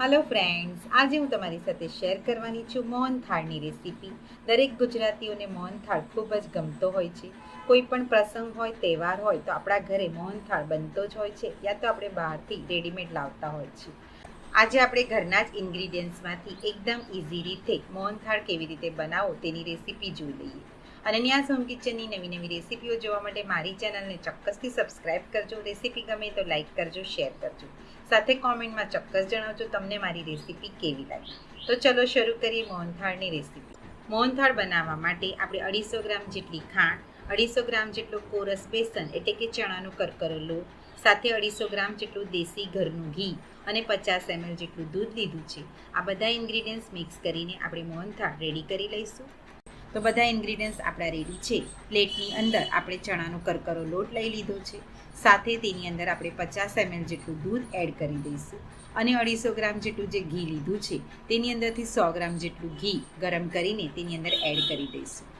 Hello friends આજે હું તમારી સાથે શેર કરવાની છું મોહનથાળની રેસીપી દરેક ગુજરાતીઓને મોહનથાળ ખૂબ જ ગમતો હોય છે. કોઈ પણ પ્રસંગ હોય, તહેવાર હોય, તો આપણા ઘરે મોહનથાળ બનતો જ હોય છે યા તો આપણે બહારથી રેડીમેડ લાવતા હોય છે. આજે આપણે ઘરના જ ઇન્ગ્રીડિયન્ટ્સમાંથી એકદમ ઇઝી રીતે મોહનથાળ કેવી રીતે બનાવો તેની રેસીપી જોઈ લઈએ. અને ન્યાસ હોમ કિચનની નવી નવી રેસીપીઓ જોવા માટે મારી ચેનલને ચોક્કસથી સબસ્ક્રાઇબ કરજો. રેસીપી ગમે તો લાઇક કરજો, શેર કરજો. સાથે કોમેન્ટમાં ચોક્કસ જણાવજો તમને મારી રેસીપી કેવી લાગી. તો ચલો શરૂ કરીએ મોહનથાળની રેસીપી. મોહનથાળ બનાવવા માટે આપણે અઢીસો ગ્રામ જેટલી ખાંડ, અઢીસો ગ્રામ જેટલો કોરસ બેસન, એટલે કે ચણાનો કરકરો લોટ સાથે અઢીસો ગ્રામ જેટલું દેશી ઘરનું ઘી અને પચાસ એમએલ જેટલું દૂધ લીધું છે. આ બધા ઇન્ગ્રીડિયન્ટ્સ મિક્સ કરીને આપણે મોહનથાળ રેડી કરી લઈશું. તો બધા ઇન્ગ્રીડિયન્ટ્સ આપણા રેડી છે. પ્લેટની અંદર આપણે ચણાનો કરકરો લોટ લઈ લીધો છે. સાથે તેની અંદર આપણે પચાસ એમએલ જેટલું દૂધ એડ કરી દઈશું. અને અઢીસો ગ્રામ જેટલું જે ઘી લીધું છે, તેની અંદરથી સો ગ્રામ જેટલું ઘી ગરમ કરીને તેની અંદર એડ કરી દઈશું.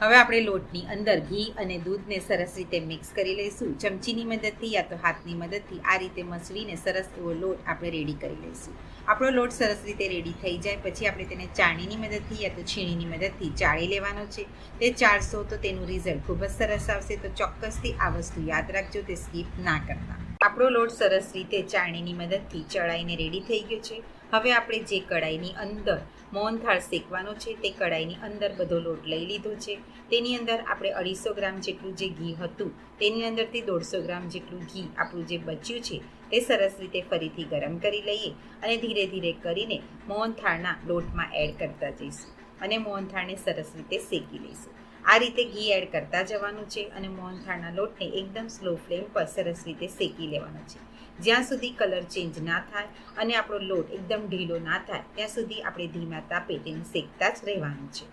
હવે આપણે લોટની અંદર ઘી અને દૂધને સરસ રીતે મિક્સ કરી લઈશું. ચમચીની મદદથી યા તો હાથની મદદથી આ રીતે મસળીને સરસ એવો લોટ આપણે રેડી કરી લઈશું. આપણો લોટ સરસ રીતે રેડી થઈ જાય, પછી આપણે તેને ચાણીની મદદથી યા તો છીણીની મદદથી ચાળી લેવાનો છે. તે ચાળશો તો તેનું રિઝલ્ટ ખૂબ જ સરસ આવશે. તો ચોક્કસથી આ વસ્તુ યાદ રાખજો, તે સ્કીપ ના કરતા. આપણો લોટ સરસ રીતે ચાળણીની મદદથી ચડાઈને રેડી થઈ ગયો છે. હવે આપણે જે કડાઈની અંદર મોહનથાળ શેકવાનો છે તે કડાઈની અંદર બધો લોટ લઈ લીધો છે. તેની અંદર આપણે અઢીસો ગ્રામ જેટલું જે ઘી હતું, તેની અંદરથી દોઢસો ગ્રામ જેટલું ઘી આપણું જે બચ્યું છે, તે સરસ રીતે ફરીથી ગરમ કરી લઈએ અને ધીરે ધીરે કરીને મોહનથાળના લોટમાં એડ કરતા જઈશું અને મોહનથાળને સરસ રીતે શેકી લઈશું. આ રીતે ઘી એડ કરતા જવાનું છે અને મોહનથાળના લોટને એકદમ સ્લો ફ્લેમ પર સરસ રીતે શેકી લેવાનો છે. જ્યાં સુધી કલર ચેન્જ ના થાય અને આપણો લોટ એકદમ ઢીલો ના થાય, ત્યાં સુધી આપણે ધીમા તાપે તેને શેકતા જ રહેવાનું છે.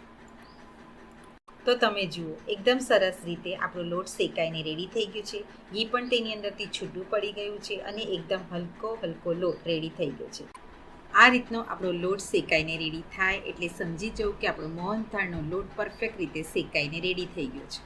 તો તમે જુઓ, એકદમ સરસ રીતે આપણો લોટ શેકાઈને રેડી થઈ ગયો છે. ઘી પણ તેની અંદરથી છૂટું પડી ગયું છે અને એકદમ હલકો હલકો લોટ રેડી થઈ ગયો છે. આ રીતનો આપણો લોટ શેકાઈને રેડી થાય એટલે સમજી જવું કે આપણો મોહનથાળનો લોટ પરફેક્ટ રીતે શેકાઈને રેડી થઈ ગયો છે.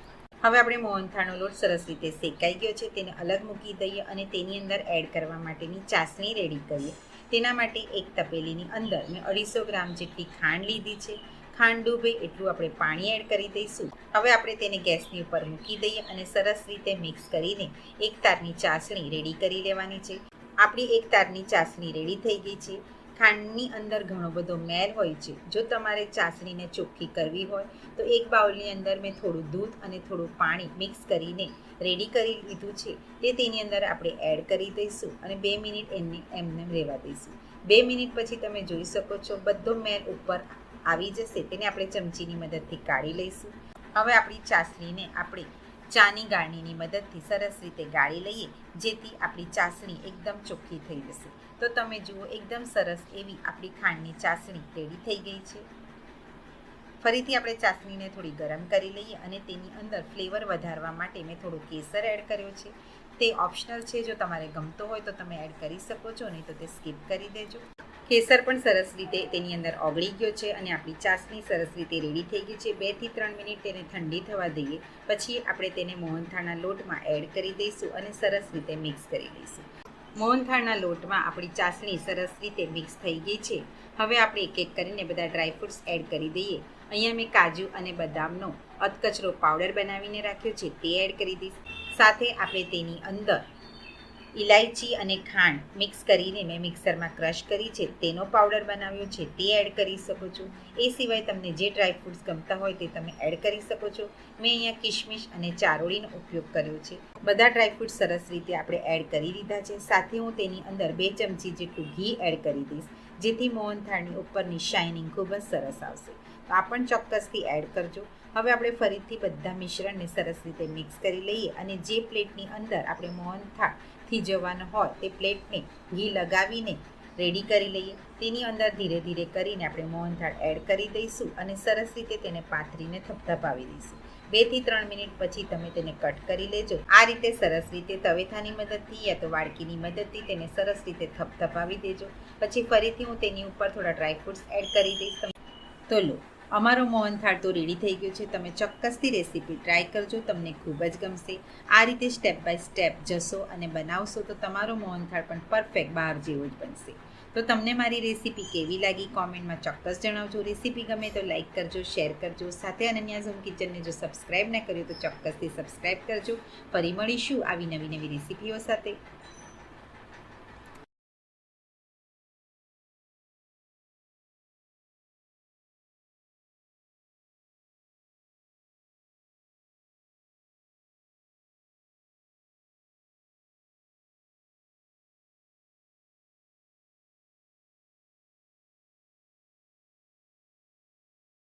હવે આપણે મોહનથાળનો લોટ સરસ રીતે શેકાઈ ગયો છે, તેને અલગ મૂકી દઈએ અને તેની અંદર એડ કરવા માટેની ચાસણી રેડી કરીએ. તેના માટે એક તપેલીની અંદર મેં અઢીસો ગ્રામ જેટલી ખાંડ લીધી છે. ખાંડ ડૂબે એટલું આપણે પાણી એડ કરી દઈશું. હવે આપણે તેને ગેસની ઉપર મૂકી દઈએ અને સરસ રીતે મિક્સ કરીને એક તારની ચાસણી રેડી કરી લેવાની છે. આપણી એક તારની ચાસણી રેડી થઈ ગઈ છે. ખાંડની અંદર ઘણો બધો મેલ હોય છે. જો તમારે ચાસણીને ચોખ્ખી કરવી હોય, તો એક બાઉલની અંદર મેં થોડું દૂધ અને થોડું પાણી મિક્સ કરીને રેડી કરી લીધું છે. તે તેની અંદર આપણે એડ કરી દઈશું અને બે મિનિટ એમને એમને રહેવા દઈશું. બે મિનિટ પછી તમે જોઈ શકો છો બધો મેલ ઉપર આવી જશે. તેને આપણે ચમચીની મદદથી કાઢી લઈશું. હવે આપણી ચાસણીને આપણે ચાની ગાળણીની મદદથી સરસ રીતે ગાળી લઈએ, જેથી આપણી ચાસણી એકદમ ચોખ્ખી થઈ જશે. તો તમે જુઓ, એકદમ સરસ એવી આપણી ખાંડની ચાસણી રેડી થઈ ગઈ છે. ફરીથી આપણે ચાસણીને થોડી ગરમ કરી લઈએ અને તેની અંદર ફ્લેવર વધારવા માટે મેં થોડું કેસર એડ કર્યો છે. તે ઓપ્શનલ છે, જો તમારે ગમતો હોય તો તમે એડ કરી શકો છો, નહીં તો તે સ્કીપ કરી દેજો. કેસર પણ સરસ રીતે તેની અંદર ઓગળી ગયો છે અને આપણી ચાસણી સરસ રીતે રેડી થઈ ગઈ છે. બેથી ત્રણ મિનિટ તેને ઠંડી થવા દઈએ, પછી આપણે તેને મોહનથાળના લોટમાં એડ કરી દઈશું અને સરસ રીતે મિક્સ કરી દઈશું. મોહનથાળના લોટમાં આપણી ચાસણી સરસ રીતે મિક્સ થઈ ગઈ છે. હવે આપણે એક એક કરીને બધા ડ્રાયફ્રૂટ્સ એડ કરી દઈએ. અહીંયા મેં કાજુ અને બદામનો અધકચરો પાવડર બનાવીને રાખ્યો છે, તે એડ કરી દઈશ. સાથે આપણે તેની અંદર ઇલાયચી અને ખાંડ મિક્સ કરીને મેં મિક્સરમાં ક્રશ કરી છે. તેનો પાવડર બનાવ્યો છે. તે એડ કરી શકો છો. એ સિવાય તમને જે ડ્રાયફ્રૂટ્સ ગમતા હોય તે તમે એડ કરી શકો છો. મેં અહીંયા કિશમિશ અને ચારોળીનો ઉપયોગ કર્યો છે. બધા ડ્રાયફ્રૂટ્સ સરસ રીતે આપણે એડ કરી દીધા છે. સાથે હું તેની અંદર બે ચમચી જેટલું ઘી એડ કરી દઈશ, જેથી મોહનથાળની ઉપરની શાઇનિંગ ખૂબ જ સરસ આવશે. તો આ પણ ચોક્કસથી એડ કરજો. હવે આપણે ફરીથી બધા મિશ્રણને સરસ રીતે મિક્સ કરી લઈએ અને જે પ્લેટની અંદર આપણે મોહનથાળ થી જવાનો હોય તે પ્લેટને ઘી લગાવીને રેડી કરી લઈએ. તેની અંદર ધીરે ધીરે કરીને આપણે મોહનથાળ એડ કરી દઈશું અને સરસ રીતે તેને પાથરીને થપથપાવી દઈશું. બેથી ત્રણ મિનિટ પછી તમે તેને કટ કરી લેજો. આ રીતે સરસ રીતે તવેથાની મદદથી યા તો વાડકીની મદદથી તેને સરસ રીતે થપથપાવી દેજો. પછી ફરીથી હું તેની ઉપર થોડા ડ્રાયફ્રૂટ્સ એડ કરી દઈશ. તો લો અમારો મોહનથાળ તો રેડી થઈ ગયો છે. તમે ચોક્કસથી રેસીપી ટ્રાય કરજો, તમને ખૂબ જ ગમશે. આ રીતે સ્ટેપ બાય સ્ટેપ જશો અને બનાવશો તો તમારો મોહનથાળ પણ પરફેક્ટ બહાર જેવો જ બનશે. તો તમને મારી રેસીપી કેવી લાગી કોમેન્ટમાં ચોક્કસ જણાવજો. રેસીપી ગમે તો લાઇક કરજો શેર કરજો. સાથે અનન્યા ઝોમ કિચનને જો સબસ્ક્રાઈબ ના કર્યું તો ચોક્કસથી સબસ્ક્રાઈબ કરજો. ફરી મળીશું આવી નવી નવી રેસીપીઓ સાથે.